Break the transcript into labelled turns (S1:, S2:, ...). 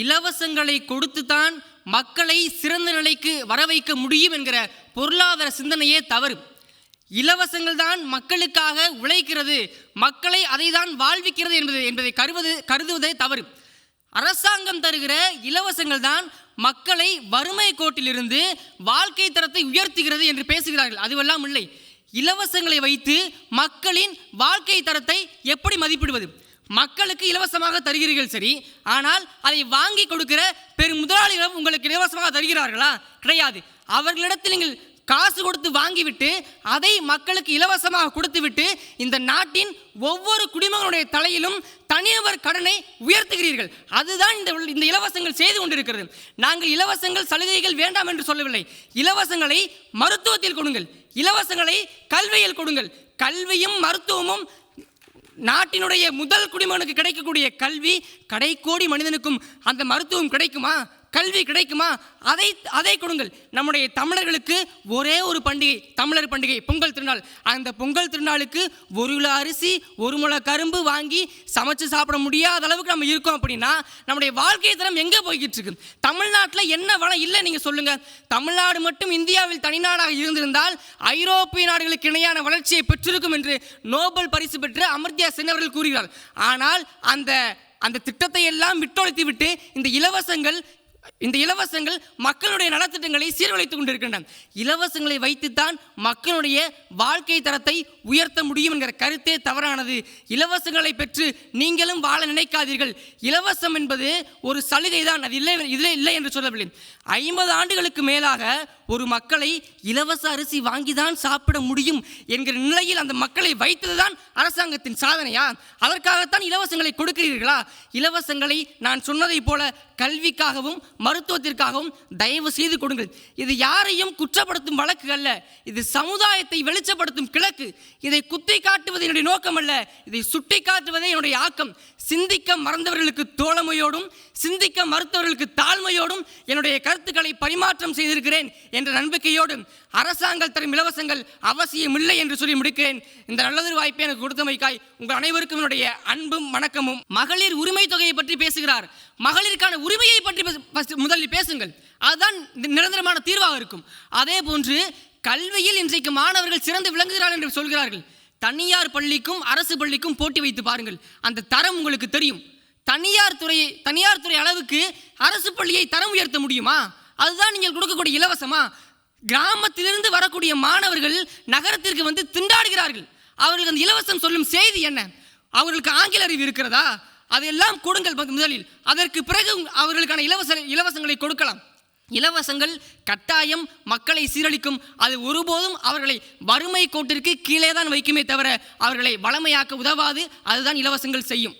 S1: இலவசங்களை கொடுத்துதான் மக்களை சிறந்த நிலைக்கு வர வைக்க முடியும் என்கிற பொருளாதார சிந்தனையே தவறு. இலவசங்கள் தான் மக்களுக்காக உழைக்கிறது மக்களை அதை தான் வாழ்விக்கிறது என்பது என்பதை கருவது கருதுவதே தவறு. அரசாங்கம் தருகிற இலவசங்கள் தான் மக்களை வறுமை கோட்டிலிருந்து வாழ்க்கை தரத்தை உயர்த்துகிறது என்று பேசுகிறார்கள். அதுவெல்லாம் இல்லை. இலவசங்களை வைத்து மக்களின் வாழ்க்கை தரத்தை எப்படி மதிப்பிடுவது? மக்களுக்கு இலவசமாக தருகிறீர்கள் சரி ஆனால் அதை வாங்கி கொடுக்கிற பெரும் முதலாளிகளும் உங்களுக்கு இலவசமாக தருகிறார்களா? கிடையாது. அவர்களிடத்தில் நீங்கள் காசு கொடுத்து வாங்கிவிட்டு அதை மக்களுக்கு இலவசமாக கொடுத்துவிட்டு இந்த நாட்டின் ஒவ்வொரு குடிமகனுடைய தலையிலும் தனிநபர் கடனை உயர்த்துகிறீர்கள். அதுதான் இந்த இந்த இலவசங்கள் செய்து கொண்டிருக்கிறது. நாங்கள் இலவசங்கள் சலுகைகள் வேண்டாம் என்று சொல்லவில்லை. இலவசங்களை மருத்துவத்தில் கொடுங்கள். இலவசங்களை கல்வியில் கொடுங்கள். கல்வியும் மருத்துவமும் நாட்டினுடைய முதல் குடிமகனுக்கு கிடைக்கக்கூடிய கல்வி கடைக்கோடி மனிதனுக்கும் அந்த மருத்துவம் கிடைக்குமா? கல்வி கிடைக்குமா? அதை அதை கொடுங்கள். நம்முடைய தமிழர்களுக்கு ஒரே ஒரு பண்டிகை தமிழர் பண்டிகை பொங்கல் திருநாள். அந்த பொங்கல் திருநாளுக்கு ஒரு கிலோ அரிசி ஒரு முளை கரும்பு வாங்கி சமைச்சு சாப்பிட முடியாத அளவுக்கு நம்ம இருக்கோம் அப்படின்னா நம்முடைய வாழ்க்கை தரம் எங்கே போய்கிட்டு இருக்கு? தமிழ்நாட்டில் என்ன வளம் இல்லை நீங்கள் சொல்லுங்கள் தமிழ்நாடு மட்டும் இந்தியாவில் தனிநாடாக இருந்திருந்தால் ஐரோப்பிய நாடுகளுக்கு இணையான வளர்ச்சியை பெற்றிருக்கும் என்று நோபல் பரிசு பெற்று அமர்த்தியா சென் அவர்கள் கூறுகிறார். ஆனால் அந்த அந்த திட்டத்தை எல்லாம் விட்டொழித்து விட்டு இந்த இலவசங்கள் இந்த இலவசங்கள் மக்களுடைய நலத்திட்டங்களை சீர்குலைத்துக் கொண்டிருக்கின்றன. இலவசங்களை வைத்துத்தான் மக்களுடைய வாழ்க்கை தரத்தை உயர்த்த முடியும் என்கிற கருத்தே தவறானது. இலவசங்களை பெற்று நீங்களும் வாழ நினைக்காதீர்கள். இலவசம் என்பது ஒரு சலுகை தான் அது இல்லை இதில் இல்லை என்று சொல்லவில்லை. ஐம்பது ஆண்டுகளுக்கு மேலாக ஒரு மக்களை இலவச அரிசி வாங்கி தான் சாப்பிட முடியும் என்கிற நிலையில் அந்த மக்களை வைத்ததுதான் அரசாங்கத்தின் சாதனையா? அதற்காகத்தான் இலவசங்களை கொடுக்கிறீர்களா? இலவசங்களை நான் சொன்னதைப் போல கல்விக்காகவும் மருத்துவத்திற்காகவும் தயவு செய்து கொடுங்கள். இது யாரையும் குற்றப்படுத்தும் வழக்கு அல்ல. இது சமுதாயத்தை வெளிச்சப்படுத்தும் கிழக்கு. இதை குத்தி காட்டுவது என்னுடைய நோக்கம் அல்ல. இதை சுட்டி காட்டுவதே என்னுடைய ஆக்கம். சிந்திக்க மறந்தவர்களுக்கு தோழமையோடும் சிந்திக்க மறுத்தவர்களுக்கு தாழ்மையோடும் என்னுடைய கருத்துக்களை பரிமாற்றம் செய்திருக்கிறேன் என்ற நம்பிக்கையோடும் அரசாங்கம் தரும் இலவசங்கள் அவசியம் இல்லை என்று சொல்லி முடிக்கிறேன். இந்த நல்லதொரு வாய்ப்பை எனக்கு கொடுத்தமைக்காய் உங்கள் அனைவருக்கும் என்னுடைய அன்பும் வணக்கமும். மகளிர் உரிமை தொகையை பற்றி பேசுகிறார். மகளிருக்கான உரிமையை பற்றி முதலில் பேசுங்கள். அதுதான் நிரந்தரமான தீர்வாக இருக்கும். அதே போன்று கல்வியில் இன்றைக்கு மாணவர்கள் சிறந்து விளங்குகிறார்கள் என்று சொல்கிறார்கள். தனியார் பள்ளிக்கும் அரசு பள்ளிக்கும் போட்டி வைத்து பாருங்கள். அந்த தரம் உங்களுக்கு தெரியும். தனியார் துறை தனியார் துறை அளவுக்கு அரசு பள்ளியை தரம் உயர்த்த முடியுமா? அதுதான் நீங்கள் கொடுக்கக்கூடிய இலவசமா? கிராமத்திலிருந்து வரக்கூடிய மாணவர்கள் நகரத்திற்கு வந்து திண்டாடுகிறார்கள். அவர்களுக்கு அந்த இலவசம் சொல்லும் செய்தி என்ன? அவர்களுக்கு ஆங்கில அறிவு இருக்கிறதா? அதையெல்லாம் கொடுங்கள் முதலில். அதற்கு பிறகு அவர்களுக்கான இலவச இலவசங்களை கொடுக்கலாம். இலவசங்கள் கட்டாயம் மக்களை சீரழிக்கும். அது ஒருபோதும் அவர்களை வறுமை கோட்டிற்கு கீழே தான் வைக்குமே தவிர அவர்களை வளமையாக்க உதவாது. அதுதான் இலவசங்கள் செய்யும்.